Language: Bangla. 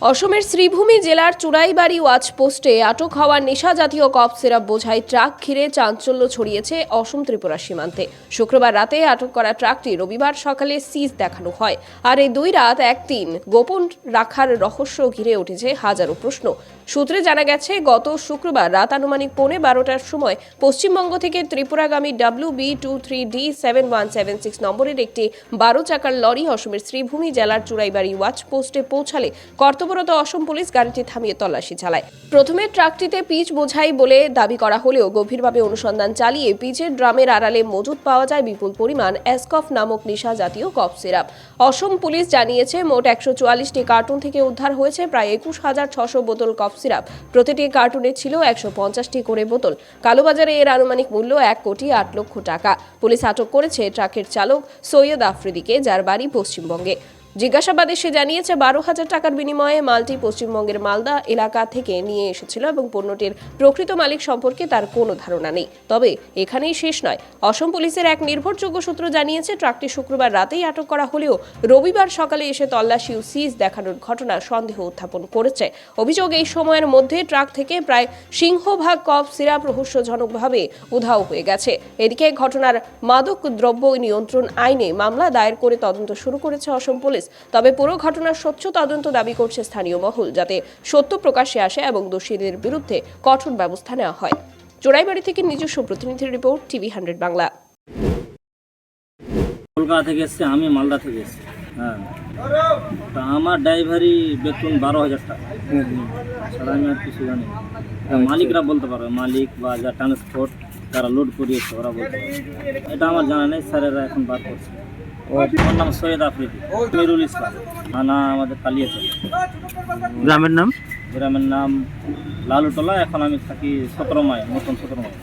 অসমের শ্রীভূমি জেলার চুড়াইবাড়ি ওয়াচ পোস্টে আটক হওয়া নেশা জাতীয় কফ সিরাপ বোঝাই ট্রাক ঘিরে চাঞ্চল্য ছড়িয়েছে অসম ত্রিপুরা সীমান্তে। শুক্রবার রাতে আটক করা ট্রাকটি রবিবার সকালে সিজ দেখানো হয়। আর এই দুই রাত একদিন গোপন রাখার রহস্য ঘিরে উঠেছে হাজারো প্রশ্ন। সূত্রে জানা গেছে, গত শুক্রবার রাত আনুমানিক পৌনে বারোটার সময় পশ্চিমবঙ্গ থেকে ত্রিপুরাগামী W B two three D seven one seven six নম্বরের একটি বারো চাকার লরি অসমের শ্রীভূমি জেলার চুড়াইবাড়ি ওয়াচ পোস্টে পৌঁছালে কর্তব্যরত অসম পুলিশ গাড়িটি থামিয়ে তল্লাশি চালায়। প্রথমে ট্রাকটিতে পিচ বোঝাই বলে দাবি করা হলেও গভীরভাবে অনুসন্ধান চালিয়ে পিচের ড্রামের আড়ালে মজুদ পাওয়া যায় বিপুল পরিমাণ অ্যাসকফ নামক নেশা জাতীয় কফ সিরাপ। অসম পুলিশ জানিয়েছে, মোট একশো চুয়াল্লিশটি কার্টুন থেকে উদ্ধার হয়েছে প্রায় একুশ হাজার ছশো বোতল কফ সিরাপ। প্রতিটি কার্টুনে ছিল একশো পঞ্চাশটি করে বোতল। কালোবাজারে এর আনুমানিক মূল্য এক কোটি আট লক্ষ টাকা। পুলিশ আটক করেছে ট্রাকের চালক সৈয়দ আফ্রিদিকে, যার বাড়ি পশ্চিমবঙ্গে। জিজ্ঞাসাবাদে সে জানিয়েছে, বারো হাজার টাকার বিনিময়ে মালটি পশ্চিমবঙ্গের মালদা এলাকা থেকে নিয়ে এসেছিল এবং পণ্যটির প্রকৃত মালিক সম্পর্কে তার কোনো ধারণা নেই। তবে এখানেই শেষ নয়। অসম পুলিশের এক নির্ভরযোগ্য সূত্র জানিয়েছে, ট্রাকটি শুক্রবার রাতেই আটক করা হলেও রবিবার সকালে এসে তল্লাশি ও সিজ দেখানোর ঘটনা সন্দেহ উত্থাপন করেছে। অভিযোগ এই সময়ের মধ্যে ট্রাক থেকে প্রায় সিংহভাগ কফ সিরাপ রহস্যজনকভাবে উধাও হয়ে গেছে। এদিকে ঘটনার মাদক দ্রব্য নিয়ন্ত্রণ আইনে মামলা দায়ের করে তদন্ত শুরু করেছে অসম পুলিশ। তবে পুরো ঘটনার স্বচ্ছ তদন্ত দাবি করছে স্থানীয় মহল যাতে সত্য প্রকাশ্যে আসে এবং দোষীদের বিরুদ্ধে কঠোর ব্যবস্থা নেওয়া হয়। চোরাইবাড়ি থেকে নিজস্ব প্রতিনিধির report TV hundred Bangla. Kolkata থেকে এসছে আমি মালদা থেকে এসছি। হ্যাঁ। তা আমার ড্রাইভারি বেতন বারো হাজার টাকা। ছাড়া আমি আর কিছু জানি মালিকরা বলতে পারবে মালিক বা যা ট্রান্সপোর্ট যারা লোড করিয়েছে ওরা বলতে এটা আমার জানা নেই স্যারেরা এখন বার করছে। ওর নাম সৈয়দ আফ্রিদি মিরুল ইসলাম। থানা আমাদের কালিয়াচল গ্রামের নাম? গ্রামের নাম লালুটলা এখন আমি থাকি সতেরো মাইল নতুন সতেরো মাইল।